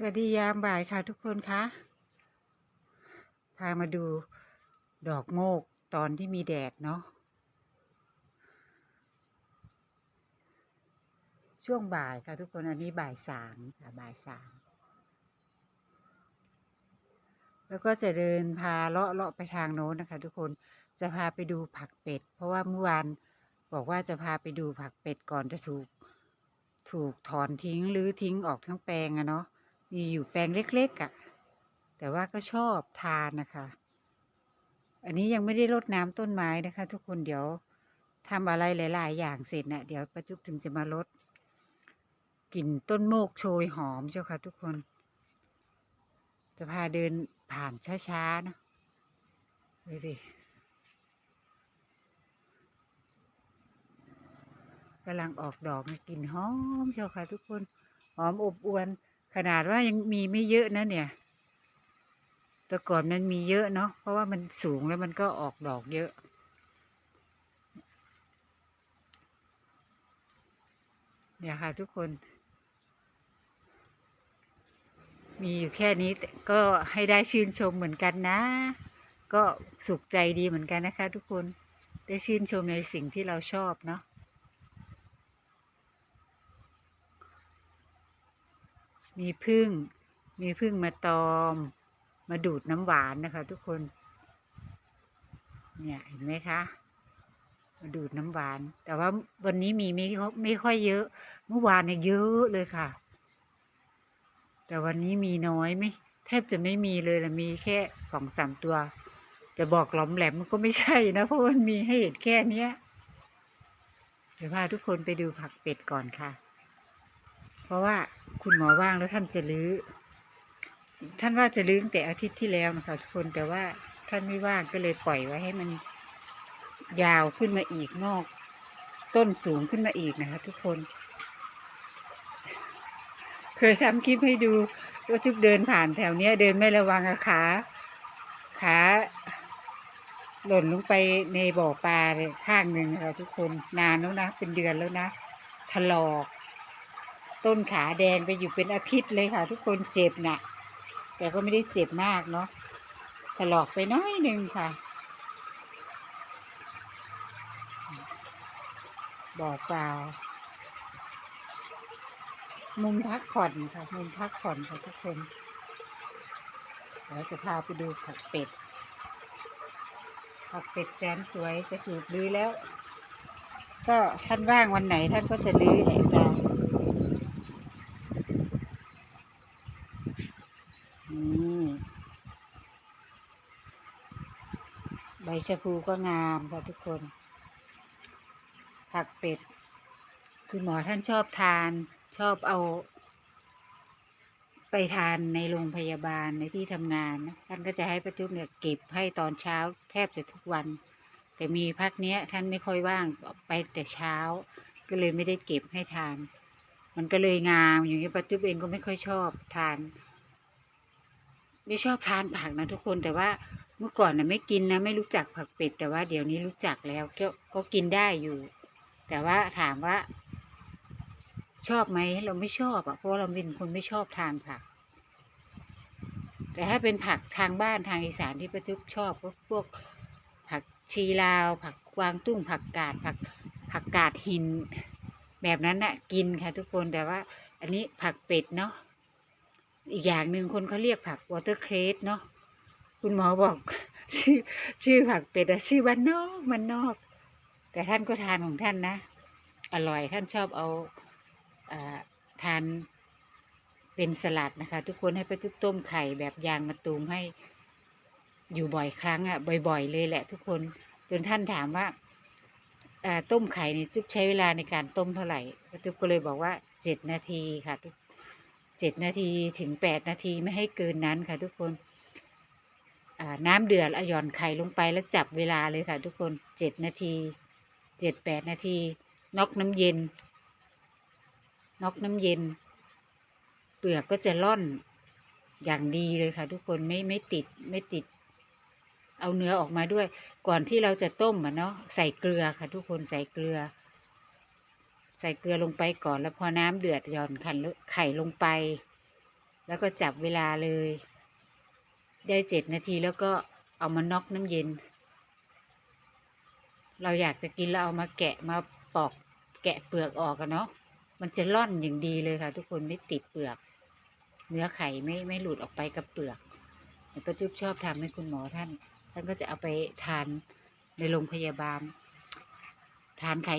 สวัสดียามบ่ายค่ะทุกคนคะพามาดูดอกโมกตอนที่มีแดดเนาะช่วงบ่ายค่ะทุกคนอันนี้บ่ายสามค่ะบ่ายสามแล้วก็จะเดินพาเลาะเลาะไปทางโน้นนะคะ ทุกคนจะพาไปดูผักเป็ด เพราะว่าเมื่อวานบอกว่าจะพาไปดูผักเป็ดก่อนจะถูกถูกถอนทิ้งหรือทิ้งออกทั้งแปลงอะเนาะ มีอยู่แปลงเล็กๆอะ่ะ แต่ว่าก็ชอบทานนะคะ อันนี้ยังไม่ได้รดน้ำต้นไม้นะคะ ทุกคนเดี๋ยวทำอะไรหลาย ๆ อย่างเสร็จนะ่ะเดี๋ยวประจุบถึงจะมารดกลิ่นต้นโมกโชยหอมเจ้าค่ะ ทุกคน จะพาเดินผ่านช้าๆนะดูดิกำลังออกดอกนะกลิ่นหอมเจ้าค่ะทุกคน หอมอบอวน ขนาดว่ายังมีไม่เยอะนะเนี่ย แต่ก่อนมันมีเยอะเนาะ เพราะว่ามันสูงแล้วมันก็ออกดอกเยอะ เนี่ยค่ะทุกคน มีอยู่แค่นี้ก็ให้ได้ชื่นชมเหมือนกันนะ ก็สุขใจดีเหมือนกันนะคะทุกคน ได้ชื่นชมในสิ่งที่เราชอบเนาะ มีพึ่ง มีพึ่งมาตอม มาดูดน้ำหวานนะคะทุกคน เนี่ยเห็นไหมคะ มาดูดน้ำหวาน แต่ว่าวันนี้มีไม่ไม่ค่อยเยอะ เมื่อวานเนี่ยเยอะเลยค่ะ แต่วันนี้มีน้อยไม่แทบจะไม่มีเลยละมีแค่สองสามตัว จะบอกหลอมแหลมมันก็ไม่ใช่นะ เพราะมันมีให้เห็นแค่เนี้ยเดี๋ยวพาทุกคนไปดูผักเป็ดก่อนค่ะ เพราะว่า คุณหมอว่างแล้วท่านจะลื้อ ท่านว่าจะลื้อตั้งแต่อาทิตย์ที่แล้วนะคะทุกคนแต่ว่าท่านไม่ว่างก็เลยปล่อยไว้ให้มันยาวขึ้นมาอีกนอก ต้นสูงขึ้นมาอีกนะคะ ทุกคน เคยทำคลิปให้ดูว่าทุกเดินผ่านแถวเนี้ย เดินไม่ระวังอะขาขาหล่นลงไปในบ่อปลาเลยข้างหนึ่งนะคะทุกคนนานแล้วนะ เป็นเดือนแล้วนะถลอก ต้นขาแดงไปอยู่เป็นอาทิตย์เลยค่ะ ทุกคนเจ็บหนะกแต่ก็ไม่ได้เจ็บมากเนาะถลอกไปน้อยหนึ่งค่ะบ่อปลามุมพักผ่อนค่ะ มุมพักผ่อนค่ะทุกคนเดี๋ยวจะพาไปดูผักเป็ด ผักเป็ดแสนสวยจะถูกลื้อแล้ว ก็ท่านว่างวันไหนท่านก็จะลื้อแหละจ้านี่ใบชะพูก็งามค่ะทุกคน ผักเป็ด คือหมอท่านชอบทานชอบเอา ไปทานในโรงพยาบาลในที่ทำงานนะท่านก็จะให้ประจุบเนี่ยเก็บให้ตอนเช้าแทบจะทุกวัน แต่มีพักเนี้ยท่านไม่ค่อยว่างไปแต่เช้า ก็เลยไม่ได้เก็บให้ทาน มันก็เลยงามอย่างนี้ประจุบเองก็ไม่ค่อยชอบทาน ไม่ชอบทานผักนะทุกคนแต่ว่า เมื่อก่อนนะไม่กินนะไม่รู้จักผักเป็ด แต่ว่าเดี๋ยวนี้รู้จักแล้วก็ก็กินได้อยู่ แต่ว่าถามว่า ชอบไหมเราไม่ชอบอะเพราะเราเป็นคนไม่ชอบทานผัก แต่ถ้าเป็นผักทางบ้านทางอีสานที่ประจุบชอบก็พวกผักชีลาว ผักกวางตุ้งผักกาดผักผักกาดหิน แบบนั้นน่ะ กินค่ะทุกคนแต่ว่า อันนี้ผักเป็ดเนาะอีกอย่างหนึ่งคนเขาเรียกผักวอเตอร์เครสเนาะ คุณหมอบอกชื่อชื่อผักเป็ดอะชื่อบ้านนอกมันนอก แต่ท่านก็ทานของท่านนะ อร่อยท่านชอบเอาอาทานเป็นสลัดนะคะ ทุกคนให้ไปทุกต้มไข่แบบยางมะตูมให้อยู่บ่อยครั้งอะ่ะบ่อย ๆ เลยแหละ ทุกคนจนท่านถามว่าต้มไข่นี่จุ๊บใช้เวลาในการต้มเท่าไหร่จุ๊บก็เลยบอกว่าเจ็ดนาทีค่ะทุกเจ็ดนาทีถึงแปดนาทีไม่ให้เกินนั้นค่ะทุกคน น้ำเดือดเอาหย่อนไข่ลงไปแล้วจับเวลาเลยค่ะ ทุกคนเจ็ดนาทีเจ็ดแปดนาทีน็อกน้ำเย็นน็อกน้ำเย็น เปลือกก็จะร่อนอย่างดีเลยค่ะ ทุกคนไม่ไม่ติดไม่ติด เอาเนื้อออกมาด้วย ก่อนที่เราจะต้มอะเนาะใส่เกลือค่ะ ทุกคนใส่เกลือ ใส่เกลือลงไปก่อนแล้วพอน้ำเดือดหย่อนขันไข่ลงไป แล้วก็จับเวลาเลย ได้เจ็ดนาทีแล้วก็เอามาน็อกน้ำเย็น เราอยากจะกินเราเอามาแกะมาปอกแกะเปลือกออกกันเนาะมันจะร่อนอย่างดีเลยค่ะ ทุกคนไม่ติดเปลือก เนื้อไข่ไม่ไม่หลุดออกไปกับเปลือกแต่ป้าจุ๊บชอบทำให้คุณหมอท่าน ท่านก็จะเอาไปทานในโรงพยาบาล ทานไข่